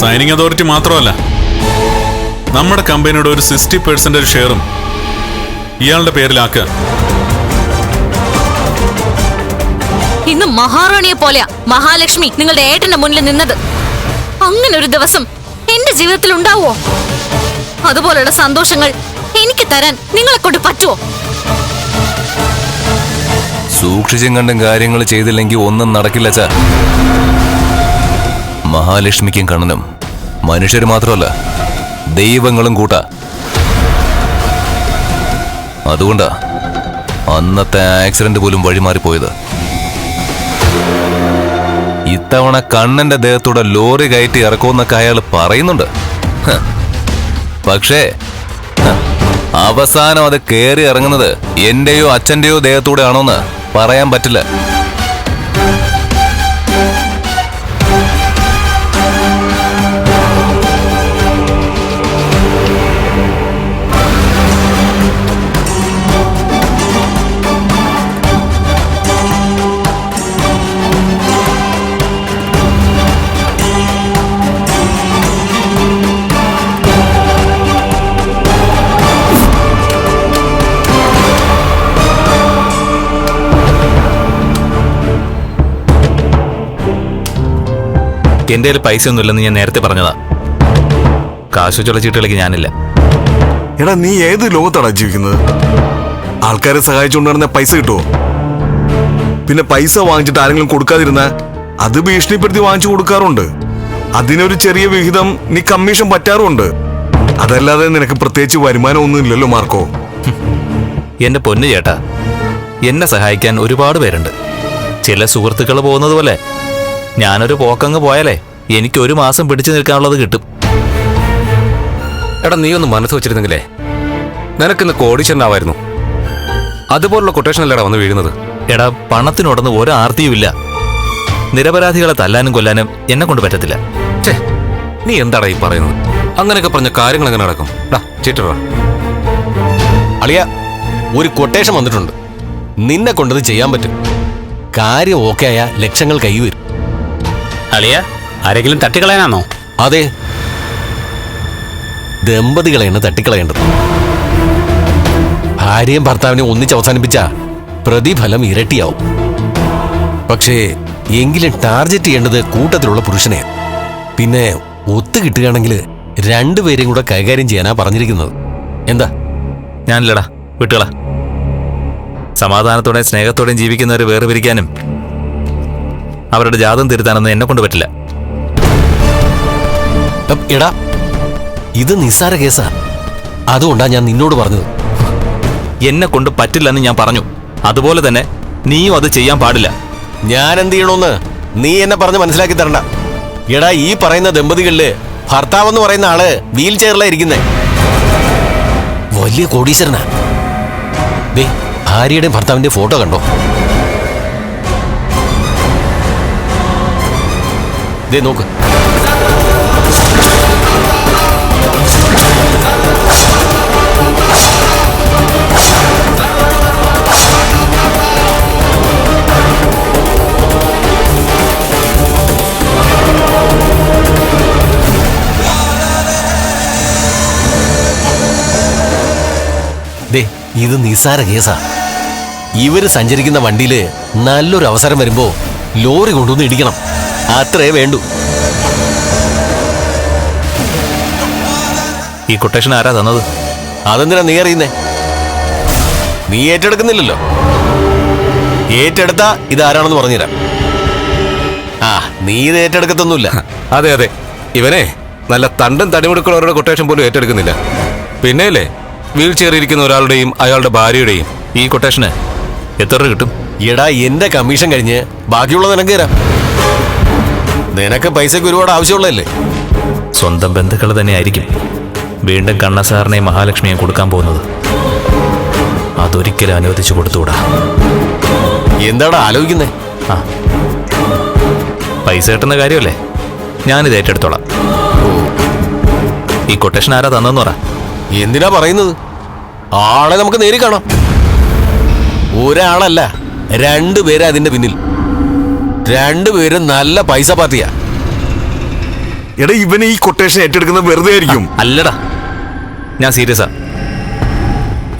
Signing authority മാത്രമല്ല നമ്മുടെ കമ്പനിയുടെ ഒരു സിക്സ്റ്റി പെർസെന്റേജ് ഷെയറും ഇയാളുടെ പേരിലാക്കുക. ഇന്ന് മഹാറാണിയെ പോലെയാ മഹാലക്ഷ്മി നിങ്ങളുടെ ഏട്ടന്റെ മുന്നിൽ നിന്നത്. അങ്ങനെ ഒരു ദിവസം എന്റെ ജീവിതത്തിൽ ഉണ്ടാവോ അതുപോലുള്ള സന്തോഷങ്ങൾ എനിക്ക് തരാൻ നിങ്ങളെ കൊണ്ട് പറ്റുമോ സൂക്ഷിച്ചും കണ്ടും കാര്യങ്ങൾ ചെയ്തില്ലെങ്കിൽ ഒന്നും നടക്കില്ല ചാ. മഹാലക്ഷ്മിക്കും കണ്ണനും. മനുഷ്യർ മാത്രമല്ല ദൈവങ്ങളും കൂട്ട. അതുകൊണ്ടാ അന്നത്തെ ആക്സിഡന്റ് പോലും വഴിമാറിപ്പോയത്. ഇത്തവണ കണ്ണന്റെ ദേഹത്തൂടെ ലോറി കയറ്റി ഇറക്കുമെന്നൊക്കെ അയാൾ പറയുന്നുണ്ട്. പക്ഷേ അവസാനം അത് കയറി ഇറങ്ങുന്നത് എന്റെയോ അച്ഛന്റെയോ ദേഹത്തൂടെ ആണോന്ന് പറയാൻ പറ്റില്ല. എന്റെ കയ്യിൽ പൈസ ഒന്നുമില്ലെന്ന് ഞാൻ നേരത്തെ പറഞ്ഞതാ. കാശു ചുളച്ചീട്ടുകളിലേക്ക് ഞാനില്ല. എടാ നീ ഏത് ലോകത്താണ് ജീവിക്കുന്നത്? ആൾക്കാരെ സഹായിച്ചുകൊണ്ട് നടന്ന പൈസ കിട്ടുമോ പിന്നെ പൈസ വാങ്ങിച്ചിട്ട് ആരെങ്കിലും കൊടുക്കാതിരുന്ന അത് ഭീഷണിപ്പെടുത്തി വാങ്ങിച്ചു കൊടുക്കാറുണ്ട്. അതിനൊരു ചെറിയ വിഹിതം നീ കമ്മീഷൻ പറ്റാറുണ്ട്. അതല്ലാതെ നിനക്ക് പ്രത്യേകിച്ച് വരുമാനം ഒന്നും ഇല്ലല്ലോ മാർക്കോ. എന്റെ പൊന്നു ചേട്ടാ എന്നെ സഹായിക്കാൻ ഒരുപാട് പേരുണ്ട്. ചില സുഹൃത്തുക്കൾ പോകുന്നത് പോലെ ഞാനൊരു പോക്കങ്ങ് പോയാലേ എനിക്ക് ഒരു മാസം പിടിച്ചു നിൽക്കാനുള്ളത് കിട്ടും. എടാ നീ ഒന്ന് മനസ്സ് വെച്ചിരുന്നെങ്കിലേ. നിനക്കിന്ന് കോടീശ്വരനാവായിരുന്നു. അതുപോലുള്ള കൊട്ടേഷൻ അല്ലടാ വന്ന് വീഴുന്നത്. എടാ പണത്തിനോടൊന്നും ഒരു ആർത്തിയുമില്ല. നിരപരാധികളെ തല്ലാനും കൊല്ലാനും എന്നെ കൊണ്ട് പറ്റത്തില്ല. ഛേ നീ എന്താടാ ഈ പറയുന്നത്? അങ്ങനെയൊക്കെ പറഞ്ഞ കാര്യങ്ങൾ എങ്ങനെ നടക്കും? ഡാ ചീറ്ററാ. അളിയ ഒരു കൊട്ടേഷൻ വന്നിട്ടുണ്ട്. നിന്നെ കൊണ്ടത് ചെയ്യാൻ പറ്റും. കാര്യം ഓക്കെ ആയ ലക്ഷങ്ങൾ കൈ വരും അളിയ ആരെങ്കിലും തട്ടിക്കളയാനാണോ അതെ. ദമ്പതികളെയാണ് തട്ടിക്കളയേണ്ടത്. ഭാര്യയും ഭർത്താവിനെ ഒന്നിച്ച് അവസാനിപ്പിച്ച പ്രതിഫലം ഇരട്ടിയാവും. പക്ഷേ എങ്കിലും ടാർഗറ്റ് ചെയ്യേണ്ടത് കൂട്ടത്തിലുള്ള പുരുഷനെ. പിന്നെ ഒത്തു കിട്ടുകയാണെങ്കിൽ രണ്ടുപേരെയും കൂടെ കൈകാര്യം ചെയ്യാനാ പറഞ്ഞിരിക്കുന്നത്. എന്താ? ഞാനില്ലടാ വിട്ടുകളാ. സമാധാനത്തോടെയും സ്നേഹത്തോടെയും ജീവിക്കുന്നവരെ വേറെ പിരിക്കാനും അവരുടെ ജാതം തിരുത്താനൊന്നും എന്നെ കൊണ്ട് പറ്റില്ല. എടാ ഇത് നിസ്സാര കേസാ. അതുകൊണ്ടാ ഞാൻ നിന്നോട് പറഞ്ഞത്. എന്നെ കൊണ്ട് പറ്റില്ലെന്ന് ഞാൻ പറഞ്ഞു. അതുപോലെ തന്നെ നീയും അത് ചെയ്യാൻ പാടില്ല. ഞാൻ എന്ത് ചെയ്യണോന്ന് നീ എന്നെ പറഞ്ഞ് മനസ്സിലാക്കി തരണ്ട. എടാ ഈ പറയുന്ന ദമ്പതികളിൽ ഭർത്താവെന്ന് പറയുന്ന ആൾ വീൽ ചെയറിലാ ഇരിക്കുന്നേ. വലിയ കോടീശ്വരനാ. ദേ ഭാര്യയുടെയും ഭർത്താവിന്റെ ഫോട്ടോ കണ്ടോ? ദേ നോക്ക്. ദേ ഇത് നിസാര കേസാ. ഇവർ സഞ്ചരിക്കുന്ന വണ്ടിയിൽ നല്ലൊരു അവസരം വരുമ്പോ ലോറി കൊണ്ടുവന്ന് ഇടിക്കണം. അത്രേ വേണ്ടു. ഈ കൊട്ടേഷൻ ആരാ തന്നത്? അതെന്തിനാ നീ അറിയുന്നേ? നീ ഏറ്റെടുക്കുന്നില്ലല്ലോ. ഏറ്റെടുത്താ ഇത് ആരാണെന്ന് പറഞ്ഞുതരാം. ആ നീ ഇത് ഏറ്റെടുക്കത്തൊന്നുമില്ല. അതെ അതെ. ഇവനെ നല്ല തണ്ടും തടിമെടുക്കുന്നവരുടെ കൊട്ടേഷൻ പോലും ഏറ്റെടുക്കുന്നില്ല. പിന്നെയല്ലേ വീൽ ചെയറിയിരിക്കുന്ന ഒരാളുടെയും അയാളുടെ ഭാര്യയുടെയും ഈ കൊട്ടേഷന് എത്ര കിട്ടും? എടാ എന്റെ കമ്മീഷൻ കഴിഞ്ഞ് ബാക്കിയുള്ളത് നിനക്ക് തരാം. നിനക്ക് പൈസക്ക് ഒരുപാട് ആവശ്യമുള്ളതല്ലേ? സ്വന്തം ബന്ധുക്കൾ തന്നെയായിരിക്കും വീണ്ടും കണ്ണസാറിനെ മഹാലക്ഷ്മിയെ കൊടുക്കാൻ പോകുന്നത്. അതൊരിക്കലും അനുവദിച്ചു കൊടുത്തുകൂടാ. എന്താടാ ആലോചിക്കുന്നേ? ആ. പൈസ കിട്ടുന്ന കാര്യമല്ലേ? ഞാനിത് ഏറ്റെടുത്തോളാം. ഈ കൊട്ടേഷൻ ആരാ തന്നെന്ന് പറ. എന്തിനാ പറയുന്നത്? ആളെ നമുക്ക് നേരി കാണാം. ഒരാളല്ല രണ്ടുപേരെ അതിന്റെ പിന്നിൽ. രണ്ടുപേരും നല്ല പൈസ പാർട്ടിയാ എടാ ഇവന് ഈ കൊട്ടേഷൻ ഏറ്റെടുക്കുന്നത് വെറുതെ ആയിരിക്കും. അല്ലടാ. ഞാൻ സീരിയസാ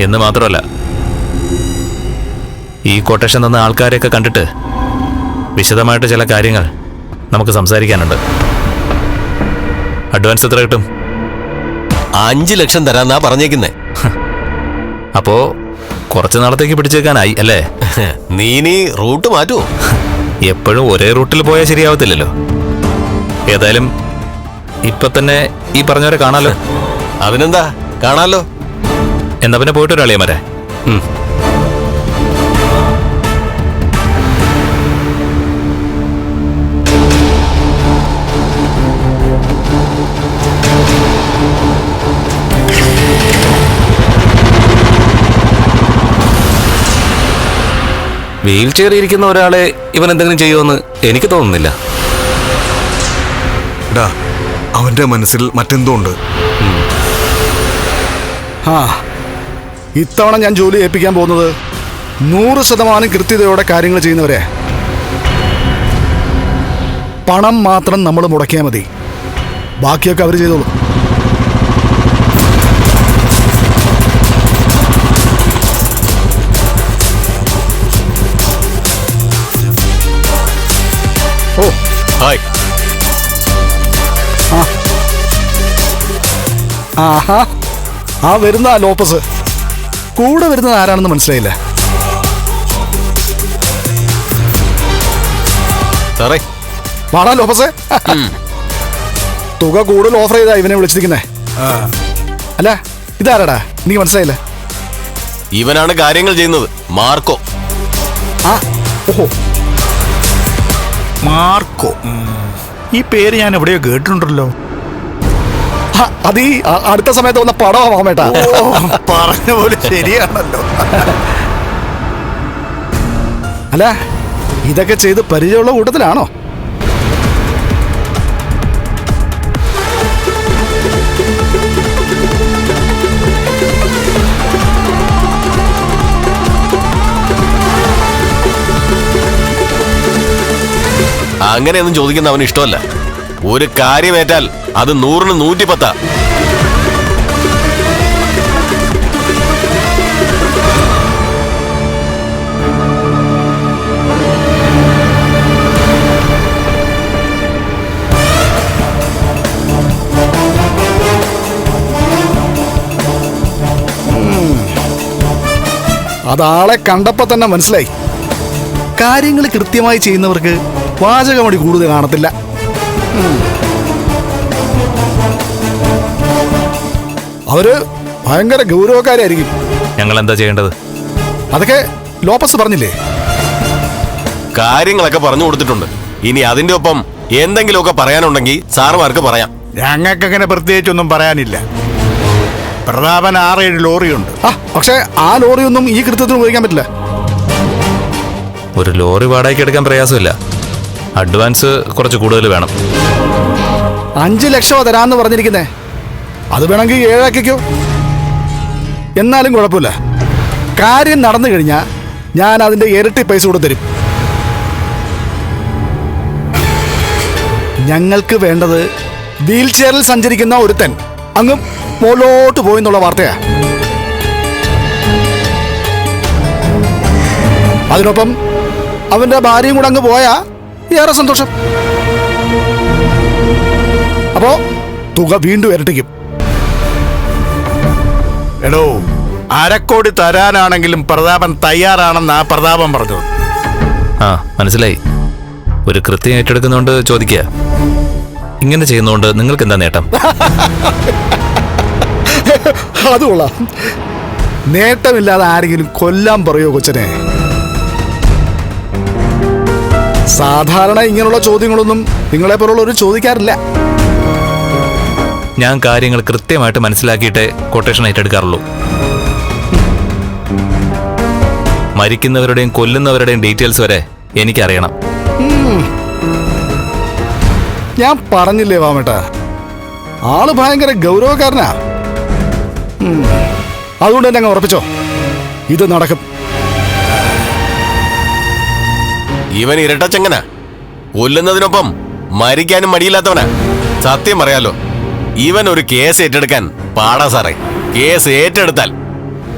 എന്ന് മാത്രമല്ല ഈ കൊട്ടേഷൻ തന്ന ആൾക്കാരെയൊക്കെ കണ്ടിട്ട് വിശദമായിട്ട് ചില കാര്യങ്ങൾ നമുക്ക് സംസാരിക്കാനുണ്ട്. അഡ്വാൻസ് എത്ര കിട്ടും? അഞ്ച് ലക്ഷം തരാന്നാ പറഞ്ഞേക്കുന്നേ. അപ്പോ കുറച്ച് നാളത്തേക്ക് പിടിച്ചേക്കാനായി അല്ലേ? നീ നീ റൂട്ട് മാറ്റുമോ എപ്പോഴും ഒരേ റൂട്ടിൽ പോയാൽ ശരിയാവത്തില്ലല്ലോ. ഏതായാലും ഇപ്പൊ തന്നെ ഈ പറഞ്ഞവരെ കാണാലോ. അതിനെന്താ? കാണാലോ. എന്നാ പിന്നെ പോയിട്ട് ഒരാളിയെ മരെ വീൽ ചെയറി ഇരിക്കുന്ന ഒരാളെ ഇവൻ എന്തെങ്കിലും ചെയ്യുമെന്ന് എനിക്ക് തോന്നുന്നില്ല. അവന്റെ മനസ്സിൽ മറ്റെന്തോ ഉണ്ട് ആ ഇത്തവണ ഞാൻ ജോലി ഏൽപ്പിക്കാൻ പോകുന്നത് നൂറ് ശതമാനം കൃത്യതയോടെ കാര്യങ്ങൾ ചെയ്യുന്നവരെ. പണം മാത്രം നമ്മൾ മുടക്കിയാൽ മതി. ബാക്കിയൊക്കെ അവർ ചെയ്തോളൂ. ഓ ഹായ്. ആഹാ. ആ വരുന്ന ആ ലോപ്പസ്. കൂടെ വരുന്നത് ആരാണെന്ന് മനസ്സിലായില്ല? സാറേ. വാടാ ലോപ്പസേ. തുക കൂടുതൽ ഓഫർ ചെയ്താ ഇവനെ വിളിച്ചിരിക്കുന്നേ. അല്ല ഇതാരടാ? എനിക്ക് മനസ്സിലായില്ല. ഇവനാണ് കാര്യങ്ങൾ ചെയ്യുന്നത്. മാർക്കോ. ആ ഓഹോ. മാർക്കോ. ഈ പേര് ഞാൻ എവിടെയോ കേട്ടിട്ടുണ്ടല്ലോ. അത് ഈ അടുത്ത സമയത്ത് വന്ന പടമാ മാമേട്ടാ പറഞ്ഞ പോലെ ശരിയാണല്ലോ. അല്ല ഇതൊക്കെ ചെയ്ത് പരിചയമുള്ള കൂട്ടത്തിലാണോ? അങ്ങനെയൊന്നും ചോദിക്കുന്ന അവന് ഇഷ്ടമല്ല. ഒരു കാര്യമേറ്റാൽ അത് നൂറിന് നൂറ്റിപ്പത്താ. അതാളെ കണ്ടപ്പോ തന്നെ മനസ്സിലായി. കാര്യങ്ങൾ കൃത്യമായി ചെയ്യുന്നവർക്ക് വാചകമടി കൂടുതൽ കാണത്തില്ല. അവർ ഭയങ്കര ഗൗരവക്കാരായിരിക്കും. ഞങ്ങൾ എന്താ ചെയ്യേണ്ടത്? അതൊക്കെ ലോപ്പസ് പറഞ്ഞില്ലേ? കാര്യങ്ങളൊക്കെ പറഞ്ഞു കൊടുത്തിട്ടുണ്ട്. ഇനി അതിന്റെ ഒപ്പം എന്തെങ്കിലുമൊക്കെ പറയാനുണ്ടെങ്കിൽ സാറുമാർക്ക് പറയാം. ഞങ്ങൾക്കങ്ങനെ പ്രത്യേകിച്ചൊന്നും പറയാനില്ല. പ്രതാപൻ ആറേഴ് ലോറിയുണ്ട്. ആ പക്ഷേ ആ ലോറിയൊന്നും ഈ കൃത്യത്തിന് ഉപയോഗിക്കാൻ പറ്റില്ല. ഒരു ലോറി വാടകയ്ക്ക് എടുക്കാൻ പ്രയാസമില്ല. അഡ്വാൻസ് കുറച്ച് കൂടുതൽ വേണം. അഞ്ച് ലക്ഷം തരാന്ന് പറഞ്ഞിരിക്കുന്നേ. അത് വേണമെങ്കിൽ ഏഴാക്കിക്കോ. എന്നാലും കുഴപ്പമില്ല. കാര്യം നടന്നു കഴിഞ്ഞാൽ ഞാൻ അതിന്റെ ഇരട്ടി പൈസ കൂടെ തരും. ഞങ്ങൾക്ക് വേണ്ടത് വീൽ ചെയറിൽ സഞ്ചരിക്കുന്ന ഒരുത്തൻ. അങ്ങ് മുകളിലോട്ട് പോയി എന്നുള്ള വാർത്തയാ. അതിനൊപ്പം അവന്റെ ഭാര്യയും കൂടെ അങ്ങ് പോയാ ഏറെ സന്തോഷം. അപ്പോ തുക വീണ്ടും ഇരട്ടിക്കും. എടോ അരക്കോടി തരാനാണെങ്കിലും പ്രതാപൻ തയ്യാറാണെന്ന് ആ പ്രതാപൻ പറഞ്ഞു ആ മനസ്സിലായി. ഒരു കൃത്യം ഏറ്റെടുക്കുന്നോണ്ട് ചോദിക്കുക ഇങ്ങനെ ചെയ്യുന്നോണ്ട് നിങ്ങൾക്ക് എന്താ നേട്ടം? അതുകൊള്ളാം. നേട്ടമില്ലാതെ ആരെങ്കിലും കൊല്ലാൻ പറയോ കൊച്ചനെ? സാധാരണ ഇങ്ങനെയുള്ള ചോദ്യങ്ങളൊന്നും നിങ്ങളെ പോലുള്ളവർ ചോദിക്കാറില്ല. ഞാൻ കാര്യങ്ങൾ കൃത്യമായിട്ട് മനസ്സിലാക്കിയിട്ടേ കൊട്ടേഷൻ ഏറ്റെടുക്കാറുള്ളൂ. മരിക്കുന്നവരുടെയും കൊല്ലുന്നവരുടെയും ഡീറ്റെയിൽസ് വരെ എനിക്കറിയണം. ഞാൻ പറഞ്ഞില്ലേ വാമേട്ട? ആൾ ഭയങ്കര ഗൗരവക്കാരനാ. അതുകൊണ്ട് തന്നെ അങ്ങ് ഉറപ്പിച്ചോ. ഇത് നടക്കും. ഇവൻ ഇരട്ടച്ചങ്ങനാ കൊല്ലുന്നതിനൊപ്പം മരിക്കാനും മടിയില്ലാത്തവനാ. സത്യം പറയാലോ ഇവൻ ഒരു കേസ് ഏറ്റെടുക്കാൻ പാടാ സാറേ. കേസ് ഏറ്റെടുത്താൽ.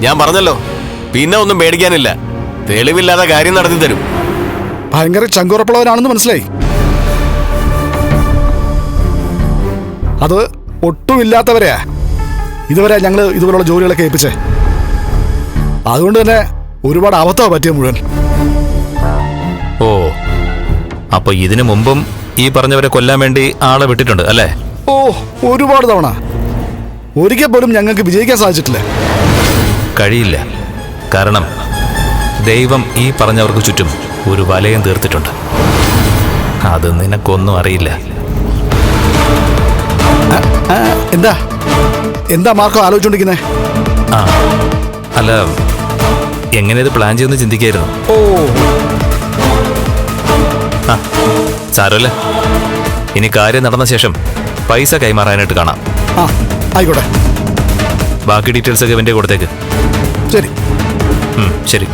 ഞാൻ പറഞ്ഞല്ലോ പിന്നെ ഒന്നും പേടിക്കാനില്ല. തെളിവില്ലാതെ കാര്യം നടത്തി തരും. ഭയങ്കര ചങ്കുറപ്പുള്ളവനാണെന്ന് മനസ്സിലായി. അത് ഒട്ടുമില്ലാത്തവരെയാ. ഇതുവരെ ഞങ്ങൾ ഇതുപോലുള്ള ജോലികളൊക്കെ ഏൽപ്പിച്ചേ. അതുകൊണ്ട് തന്നെ ഒരുപാട് അബദ്ധമാണ് പറ്റിയ മുഴുവൻ. ഓ അപ്പൊ ഇതിനു മുമ്പും ഈ പറഞ്ഞവരെ കൊല്ലാൻ വേണ്ടി ആളെ വിട്ടിട്ടുണ്ട് അല്ലേ? ഓ ഒരുപാട് തവണ. ഒരിക്കൽ പോലും ഞങ്ങൾക്ക് വിജയിക്കാൻ സാധിച്ചിട്ടില്ല. കഴിയില്ല. കാരണം ദൈവം ഈ പറഞ്ഞവർക്ക് ചുറ്റും ഒരു വലയം തീർത്തിട്ടുണ്ട്. അത് നിനക്കൊന്നും അറിയില്ല. എന്താ? എന്താ മാർക്കോ ആലോചിച്ചോണ്ടിരിക്കുന്നേ? ആ അല്ല എങ്ങനെ ഇത് പ്ലാൻ ചെയ്യുന്ന ചിന്തിക്കായിരുന്നു. ഓ ആ സാരമില്ല. ഇനി കാര്യം നടന്ന ശേഷം പൈസ കൈമാറാനായിട്ട് കാണാം. ആ ആയിക്കോട്ടെ. ബാക്കി ഡീറ്റെയിൽസ് ഒക്കെ ഇവന്റെ കൊടുത്തേക്ക്. ശരി. ശരി.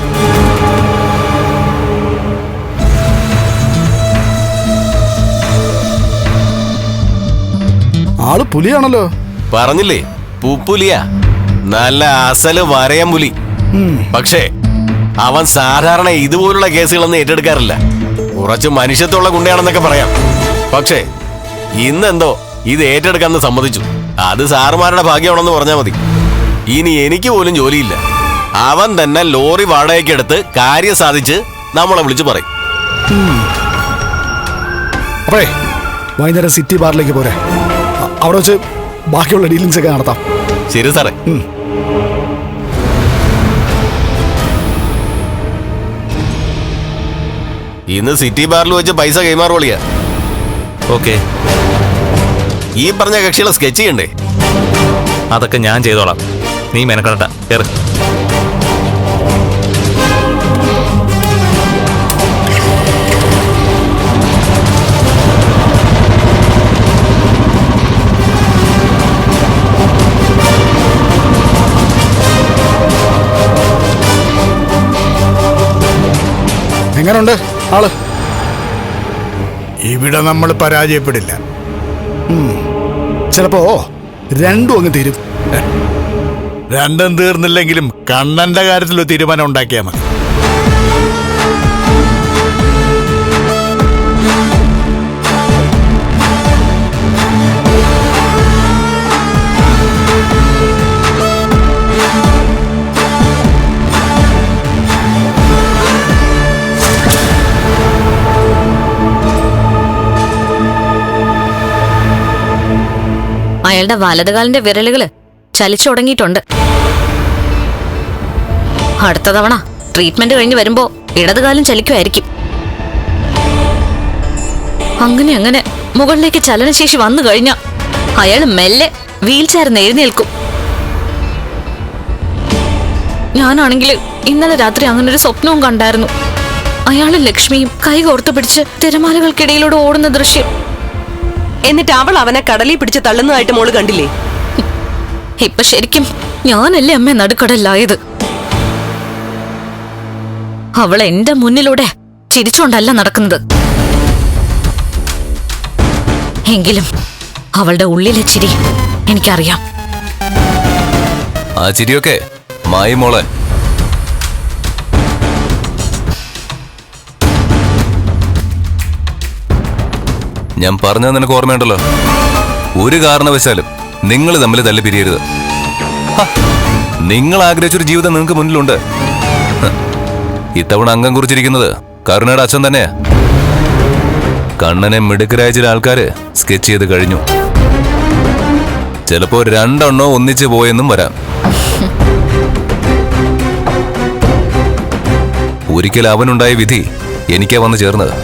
ആൾ പുലിയാണല്ലോ. പറഞ്ഞില്ലേ പൂപ്പുലിയാ. നല്ല അസൽ വരയം പുലി. പക്ഷേ അവൻ സാധാരണ ഇതുപോലുള്ള കേസുകളൊന്നും ഏറ്റെടുക്കാറില്ല. കുറച്ച് മനുഷ്യത്വമുള്ള ഗുണ്ടയാണെന്നൊക്കെ പറയാം. പക്ഷേ ഇന്നെന്തോ ഇത് ഏറ്റെടുക്കാന്ന് സമ്മതിച്ചു. അത് സാറുമാരുടെ ഭാഗ്യമാണെന്ന് പറഞ്ഞാൽ മതി. ഇനി എനിക്ക് പോലും ജോലിയില്ല. അവൻ തന്നെ ലോറി വാടകയ്ക്കെടുത്ത് കാര്യം സാധിച്ച് നമ്മളെ വിളിച്ചു പറയും. അപ്പോഴേ വൈകുന്നേരം സിറ്റി ബാറിലേക്ക് പോരെ. അവിടെ വെച്ച് ബാക്കിയുള്ള ഡീലിങ്സ് ഒക്കെ നടത്താം. ശരി സാറേ. ഇന്ന് സിറ്റി ബാറിൽ വെച്ച് പൈസ കൈമാറുവളിയാ ഓക്കെ. ഈ പറഞ്ഞ കക്ഷികളെ സ്കെച്ച് ചെയ്യണ്ടേ? അതൊക്കെ ഞാൻ ചെയ്തോളാം. നീ മെനക്കണ്ട കയറി എങ്ങനെയുണ്ട് ആൾ. ഇവിടെ നമ്മൾ പരാജയപ്പെടില്ല. ചിലപ്പോ രണ്ടും അങ്ങ് തീരും. രണ്ടും തീർന്നില്ലെങ്കിലും കണ്ണന്റെ കാര്യത്തിൽ ഒരു തീരുമാനം ഉണ്ടാക്കിയാൽ മതി. അയാളുടെ വലതുകാലിന്റെ വിരലുകൾ ചലിച്ചു തുടങ്ങിയിട്ടുണ്ട് അടുത്ത തവണ ട്രീറ്റ്മെന്റ് കഴിഞ്ഞ് വരുമ്പോ ഇടതുകാലും ചലിക്കുമായിരിക്കും. അങ്ങനെ അങ്ങനെ മുകളിലേക്ക് ചലനശേഷി വന്നു കഴിഞ്ഞ അയാൾ മെല്ലെ വീൽ ചെയർന്ന് എഴുന്നേൽക്കും. ഞാനാണെങ്കിൽ ഇന്നലെ രാത്രി അങ്ങനെ ഒരു സ്വപ്നവും കണ്ടായിരുന്നു. അയാളും ലക്ഷ്മിയും കൈ കോർത്തു പിടിച്ച് തിരമാലകൾക്കിടയിലൂടെ ഓടുന്ന ദൃശ്യം. എന്നിട്ട് അവൾ അവനെ കടലിൽ പിടിച്ച് തള്ളുന്നതായിട്ട് മോൾ കണ്ടില്ലേ? ഇപ്പൊ ശരിക്കും ഞാനല്ലേ അമ്മ നടുക്കടലായത് അവൾ എന്റെ മുന്നിലൂടെ ചിരിച്ചോണ്ടല്ല നടക്കുന്നത്. എങ്കിലും അവളുടെ ഉള്ളിലെ ചിരി എനിക്കറിയാം. ആ ചിരിയൊക്കെ മായി മോളെ. ഞാൻ പറഞ്ഞത് നിനക്ക് ഓർമ്മയുണ്ടല്ലോ. ഒരു കാരണവശാലും നിങ്ങൾ തമ്മിൽ തല്ലി പിരിയരുത്. നിങ്ങൾ ആഗ്രഹിച്ചൊരു ജീവിതം നിങ്ങൾക്ക് മുന്നിലുണ്ട്. ഇത്തവണ അംഗം കുറിച്ചിരിക്കുന്നത് കരുണയുടെ അച്ഛൻ തന്നെയാ. കണ്ണനെ മിടുക്കരായ ചില ആൾക്കാര് സ്കെച്ച് ചെയ്ത് കഴിഞ്ഞു. ചിലപ്പോ രണ്ടെണ്ണോ ഒന്നിച്ച് പോയെന്നും വരാം. ഒരിക്കൽ അവനുണ്ടായ വിധി എനിക്കാ വന്നു ചേർന്നത്.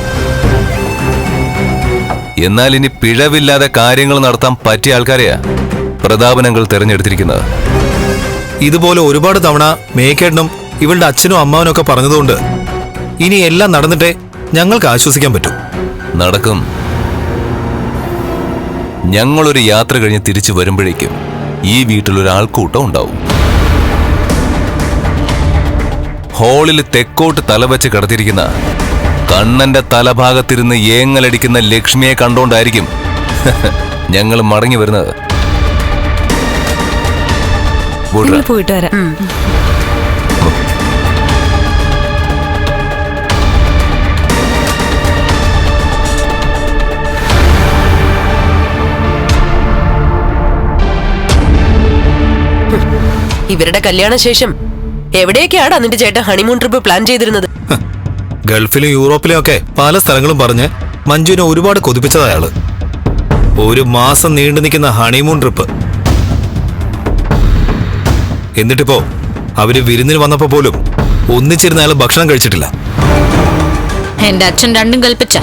എന്നാൽ ഇനി പിഴവില്ലാതെ കാര്യങ്ങൾ നടത്താൻ പറ്റിയ ആൾക്കാരെയാ പ്രതാപനങ്ങൾ തിരഞ്ഞെടുത്തിരിക്കുന്നത്. ഇതുപോലെ ഒരുപാട് തവണ മേക്കേട്ടനും ഇവളുടെ അച്ഛനും അമ്മാവനും ഒക്കെ പറഞ്ഞതുകൊണ്ട് ഇനി എല്ലാം നടന്നിട്ടേ ഞങ്ങൾക്ക് ആശ്വസിക്കാൻ പറ്റും. നടക്കും. ഞങ്ങളൊരു യാത്ര കഴിഞ്ഞ് തിരിച്ചു വരുമ്പോഴേക്കും ഈ വീട്ടിൽ ഒരു ആൾക്കൂട്ടം ഉണ്ടാവും. ഹോളിൽ തെക്കോട്ട് തലവെച്ച് കിടത്തിരിക്കുന്ന കണ്ണന്റെ തലഭാഗത്തിരുന്ന് ഏങ്ങലടിക്കുന്ന ലക്ഷ്മിയെ കണ്ടോണ്ടായിരിക്കും ഞങ്ങൾ മടങ്ങി വരുന്നത്. പോയിട്ട് വരാം. ഇവരുടെ കല്യാണശേഷം എവിടെയൊക്കെയാടാ നിന്റെ ചേട്ടൻ ഹണിമൂൺ ട്രിപ്പ് പ്ലാൻ ചെയ്തിരുന്നത്? ഗൾഫിലും യൂറോപ്പിലും ഒക്കെ പല സ്ഥലങ്ങളും പറഞ്ഞ് മഞ്ജുവിനെ ഒരുപാട് കൊതിപ്പിച്ചതയാൾ ഒരു മാസം നീണ്ടു നിൽക്കുന്ന ഹണിമൂൺ ട്രിപ്പ്. എന്നിട്ടിപ്പോ അവർ വിരുന്നിന് വന്നപ്പോ പോലും ഒന്നിച്ചിരുന്ന അയാൾ ഭക്ഷണം കഴിച്ചിട്ടില്ല. എന്റെ അച്ഛൻ രണ്ടും കൽപ്പിച്ച.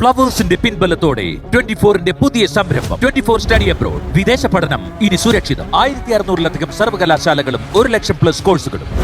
ഫ്ലവേഴ്സിന്റെ പിൻബലത്തോടെ ട്വന്റി ഫോറിന്റെ പുതിയ സംരംഭം. Twenty four study abroad. വിദേശ പഠനം ഇനി സുരക്ഷിതം. ആയിരത്തി അറുന്നൂറിലധികം സർവകലാശാലകളും ഒരു ലക്ഷം പ്ലസ് കോഴ്സുകളും.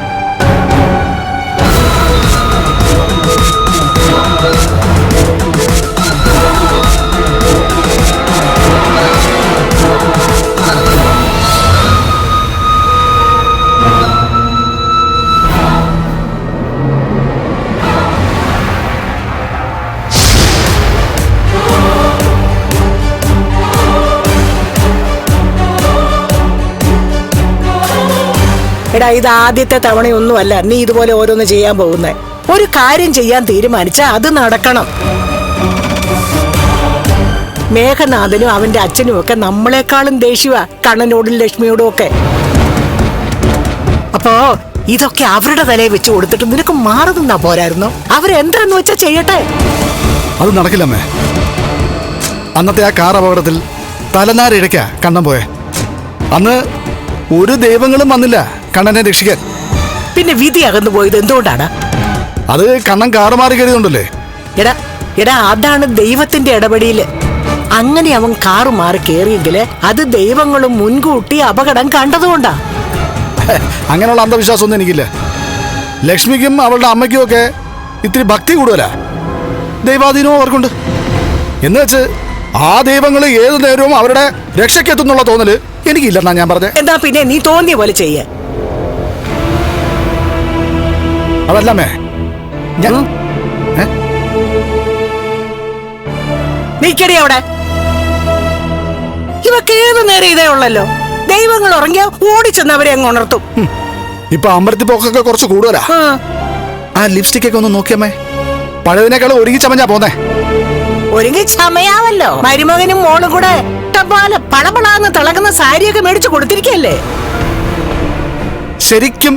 എടാ ഇത് ആദ്യത്തെ തവണയൊന്നുമല്ല. നീ ഇതുപോലെ ഓരോന്ന് ചെയ്യാൻ പോകുന്നേ. ഒരു കാര്യം ചെയ്യാൻ തീരുമാനിച്ചാ അത് നടക്കണം. മേഘനാഥനും അവന്റെ അച്ഛനും ഒക്കെ നമ്മളെക്കാളും ദേഷ്യവ കണ്ണനോടും ലക്ഷ്മിയോടും ഒക്കെ. അപ്പോ ഇതൊക്കെ അവരുടെ തലയിൽ വെച്ച് കൊടുത്തിട്ട് നിനക്ക് മാറി പോരായിരുന്നോ? അവരെന്താന്ന് വെച്ചാ ചെയ്യട്ടെ? അത് നടക്കില്ലമ്മേ അന്നത്തെ ആ കാർ അപകടത്തിൽ തലനാരിഴയ്ക്ക കണ്ണം പോയെ. അന്ന് ഒരു ദൈവങ്ങളും വന്നില്ല. കണ്ണനെ രക്ഷിക്കാൻ. പിന്നെ വിധി അകന്നു പോയത് എന്തുകൊണ്ടാണ്? അത് കണ്ണൻ കാറുമാറി മാറി കയറിയതുകൊണ്ടല്ലേ എടാ എടാ അതാണ് ദൈവത്തിന്റെ ഇടപെടിയിൽ അങ്ങനെ അവൻ കാറ് മാറി കയറിയെങ്കിൽ അത് ദൈവങ്ങളും മുൻകൂട്ടി അപകടം കണ്ടതുകൊണ്ടാ. അങ്ങനെയുള്ള അന്ധവിശ്വാസം ഒന്നും എനിക്കില്ല. ലക്ഷ്മിക്കും അവളുടെ അമ്മയ്ക്കും ഒക്കെ ഇത്തിരി ഭക്തി കൂടുതലാ. ദൈവാധീനവും അവർക്കുണ്ട്. എന്ന് വെച്ച് ആ ദൈവങ്ങൾ ഏത് നേരവും അവരുടെ രക്ഷയ്ക്കെത്തുന്നുള്ള തോന്നൽ എനിക്കില്ലെന്നാ ഞാൻ പറഞ്ഞത് എന്നാ പിന്നെ നീ തോന്നിയ പോലെ ചെയ്യേ. അതല്ലമ്മേ ഞാൻ? നീക്കടി അവിടെ. ഇവക്ക് ഏത് നേരം ഇതേ ഉള്ളല്ലോ? ദൈവങ്ങൾ ഉറങ്ങിയ ഓടിച്ചെന്ന് അവരെ അങ്ങ് ഉണർത്തും. ഇപ്പൊ അമ്പലത്തിൽ പോക്കൊക്കെ കുറച്ച് കൂടുതലാ. ആ, ആ ലിപ്സ്റ്റിക് ഒക്കെ ഒന്ന് നോക്കിയമ്മേ. പഴയതിനേക്കാൾ ഒരുങ്ങി ചമഞ്ഞാ പോന്നേ. ഒരുങ്ങി ചമയാവല്ലോ. മരുമകനും മോളും കൂടെ ഇഷ്ടംപോലെ പളപളാന്ന് തിളങ്ങുന്ന സാരിയൊക്കെ മേടിച്ചു കൊടുത്തിരിക്കല്ലേ ശരിക്കും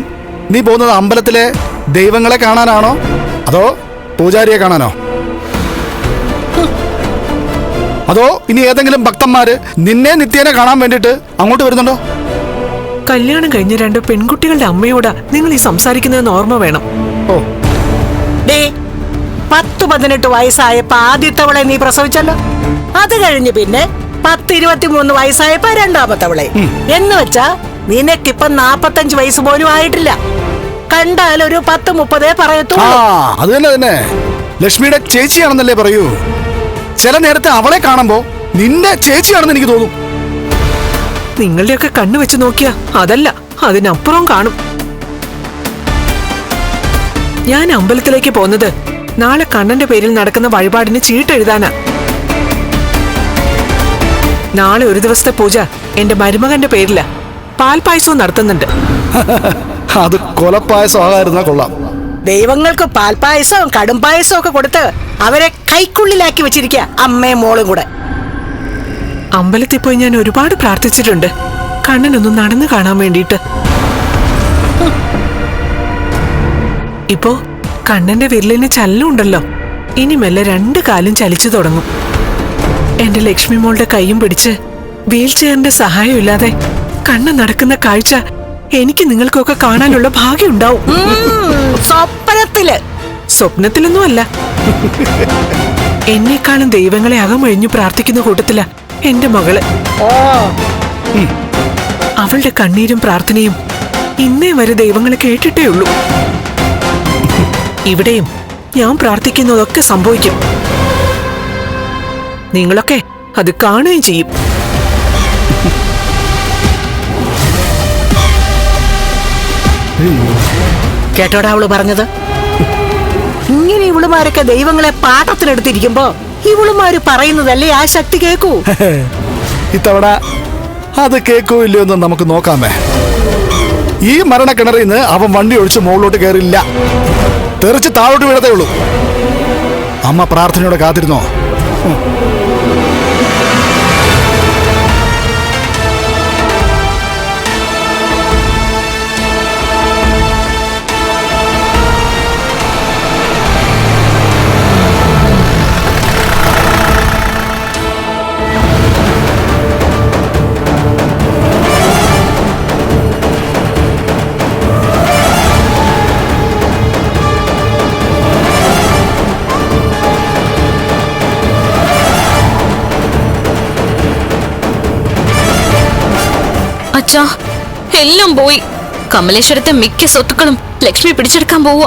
നീ പോകുന്നത് അമ്പലത്തിലെ ദൈവങ്ങളെ കാണാനാണോ? അതോ പൂജാരിയെ കാണാനോ? അതോ ഇനി ഏതെങ്കിലും ഭക്തന്മാര് നിന്നെ നിത്യേനെ കാണാൻ വേണ്ടിട്ട് അങ്ങോട്ട് വരുന്നുണ്ടോ? കല്യാണം കഴിഞ്ഞ രണ്ട് പെൺകുട്ടികളുടെ അമ്മയോടാ നിങ്ങൾ ഈ സംസാരിക്കുന്നതെന്ന് ഓർമ്മ വേണം. ഓ. ഡേ പത്ത് പതിനെട്ട് വയസ്സായപ്പോ ആദ്യത്തവളെ നീ പ്രസവിച്ചല്ലോ. അത് കഴിഞ്ഞ് പിന്നെ പത്ത് ഇരുപത്തിമൂന്ന് വയസ്സായപ്പോ അവളെ എന്ന് വെച്ചാ നിനക്കിപ്പം നാപ്പത്തഞ്ച് വയസ്സ് പോലും ആയിട്ടില്ല. കണ്ടാൽ ഒരു പത്ത് മുപ്പതേ പറയത്തു പറയത്തുള്ളൂ അത് തന്നെ തന്നെ. ലക്ഷ്മിയുടെ ചേച്ചിയാണെന്നല്ലേ പറയൂ. ചില നേരത്തെ അവളെ കാണുമ്പോ നിന്റെ ചേച്ചിയാണെന്ന് എനിക്ക് തോന്നും. നിങ്ങളുടെയൊക്കെ കണ്ണു വെച്ച് നോക്കിയ അതല്ല അതിനപ്പുറം കാണും. ഞാൻ അമ്പലത്തിലേക്ക് പോന്നത് നാളെ കണ്ണന്റെ പേരിൽ നടക്കുന്ന വഴിപാടിന് ചീട്ടെഴുതാനാ. നാളെ ഒരു ദിവസത്തെ പൂജ എന്റെ മരുമകന്റെ പേരില. പാൽപായസവും നടത്തുന്നുണ്ട്. അത് കൊലപ്പായസം കൊള്ളാം. ദൈവങ്ങൾക്ക് പാൽപായസവും കടും പായസവും ഒക്കെ കൊടുത്ത് അവരെ കൈക്കുള്ളിലാക്കി വെച്ചിരിക്കുക അമ്മയും മോളും കൂടെ. അമ്പലത്തിൽ പോയി ഞാൻ ഒരുപാട് പ്രാർത്ഥിച്ചിട്ടുണ്ട്. കണ്ണനൊന്ന് നടന്നു കാണാൻ വേണ്ടിയിട്ട്. ഇപ്പോ കണ്ണന്റെ വിരലിന് ചല്ലുണ്ടല്ലോ. ഇനി മെല്ലെ രണ്ട് കാലും ചലിച്ചു തുടങ്ങും. എന്റെ ലക്ഷ്മി മോളുടെ കൈയും പിടിച്ച് വീൽ ചെയറിന്റെ സഹായമില്ലാതെ കണ്ണ് നടക്കുന്ന കാഴ്ച എനിക്ക് നിങ്ങൾക്കൊക്കെ കാണാനുള്ള ഭാഗ്യം ഉണ്ടാവും. സ്വപ്നത്തിൽ. സ്വപ്നത്തിലൊന്നും അല്ല എന്നെക്കാളും ദൈവങ്ങളെ അകമൊഴിഞ്ഞു പ്രാർത്ഥിക്കുന്ന കൂട്ടത്തില എന്റെ മകൾ. അവളുടെ കണ്ണീരും പ്രാർത്ഥനയും ഇന്നേ വരെ ദൈവങ്ങളെ കേട്ടിട്ടേ ഉള്ളൂ. ഇവിടെയും ഞാൻ പ്രാർത്ഥിക്കുന്നതൊക്കെ സംഭവിക്കും. നിങ്ങളൊക്കെ അത് കാണുകയും ചെയ്യും. കേട്ടോടാ അവൾ പറഞ്ഞത്? ഇങ്ങനെ ഇവളുമാരൊക്കെ ദൈവങ്ങളെ പാട്ടത്തിനെടുത്തിരിക്കുമ്പോ ഇവളുമാര് പറയുന്നതല്ലേ ആ ശക്തി കേക്കൂ? ഇത്തവണ അത് കേക്കോ ഇല്ലയോ എന്ന് നമുക്ക് നോക്കാമേ. ഈ മരണക്കിണറിൽ നിന്ന് അവൻ വണ്ടി ഒഴിച്ച് മുകളിലോട്ട് കയറില്ല തെറിച്ച് താഴോട്ട് വീഴത്തേ ഉള്ളൂ. അമ്മ പ്രാർത്ഥനയോടെ കാത്തിരുന്നോ? അച്ഛാ എല്ലാം പോയി കമലേശ്വരത്തെ മിക്ക സ്വത്തുക്കളും ലക്ഷ്മി പിടിച്ചെടുക്കാൻ പോവുക.